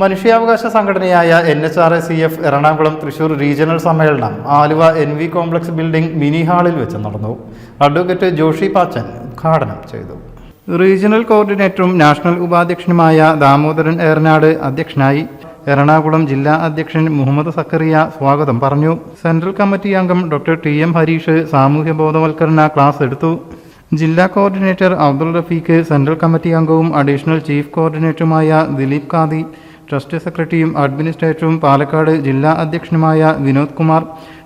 മനുഷ്യാവകാശ സംഘടനയായ N H R A C F Ernakulam Thrissur regional സമ്മേളനം Aluva N V complex building mini ഹാളിൽ വെച്ച് നടന്നു. അഡ്വക്കേറ്റ് ജോഷി പാച്ചൻ ഉദ്ഘാടനം ചെയ്തു. റീജിയണൽ കോർഡിനേറ്ററും നാഷണൽ ഉപാധ്യക്ഷനുമായ ദാമോദരൻ ഏറനാട് അധ്യക്ഷനായി എറണാകുളം ജില്ലാ അധ്യക്ഷൻ മുഹമ്മദ് സക്കറിയ സ്വാഗതം പറഞ്ഞു. സെൻട്രൽ കമ്മിറ്റി അംഗം ഡോക്ടർ ടി എം ഹരീഷ് സാമൂഹ്യ ബോധവൽക്കരണ ക്ലാസ് എടുത്തു. ജില്ലാ coordinator Abdul Rafeeq central committee അംഗവും അഡീഷണൽ ചീഫ് കോർഡിനേറ്ററുമായ ദിലീപ് കാദി ട്രസ്റ്റ് സെക്രട്ടറിയും അഡ്മിനിസ്ട്രേറ്ററും പാലക്കാട് ജില്ലാ അധ്യക്ഷനുമായ Vinod Kumar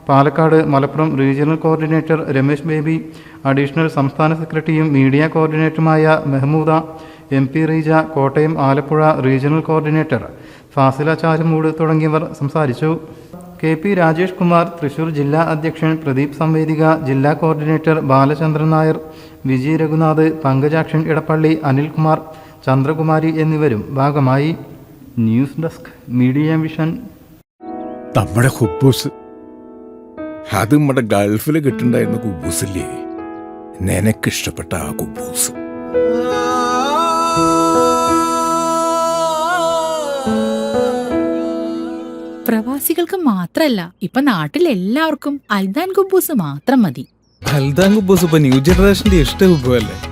Palakkad Malappuram regional coordinator Ramesh Baby additional സംസ്ഥാന സെക്രട്ടറിയും media കോർഡിനേറ്ററുമായ Mehmooda M P Reeja Kottayam Alappuzha regional coordinator Fazila Charummood തുടങ്ങിയവർ സംസാരിച്ചു. കെ പി രാജേഷ് കുമാർ തൃശൂർ ജില്ലാ അധ്യക്ഷൻ പ്രദീപ് സംവേദിക ജില്ലാ കോർഡിനേറ്റർ ബാലചന്ദ്രൻ നായർ വിജി രഘുനാഥ് പങ്കജാക്ഷൻ ഇടപ്പള്ളി അനിൽകുമാർ ചന്ദ്രകുമാരി എന്നിവരും ഭാഗമായി. News desk media vision. നമ്മുടെ ഹുബൂസ്. അത് നമ്മുടെ ഗൾഫിൽ കിട്ടുണ്ടായിരുന്ന കുബൂസ് കുബൂസില്ലേ നിനക്കിഷ്ടപ്പെട്ട ആ കുബൂസ്. പ്രവാസികൾക്ക് മാത്രല്ല ഇപ്പൊ നാട്ടിൽ എല്ലാവർക്കും അൽദാൻ കുബൂസ് മാത്രം മതി. അൽദാൻ കുബൂസ് ഇപ്പൊ ന്യൂ ജനറേഷന്റെ ഇഷ്ട കുബുവല്ലേ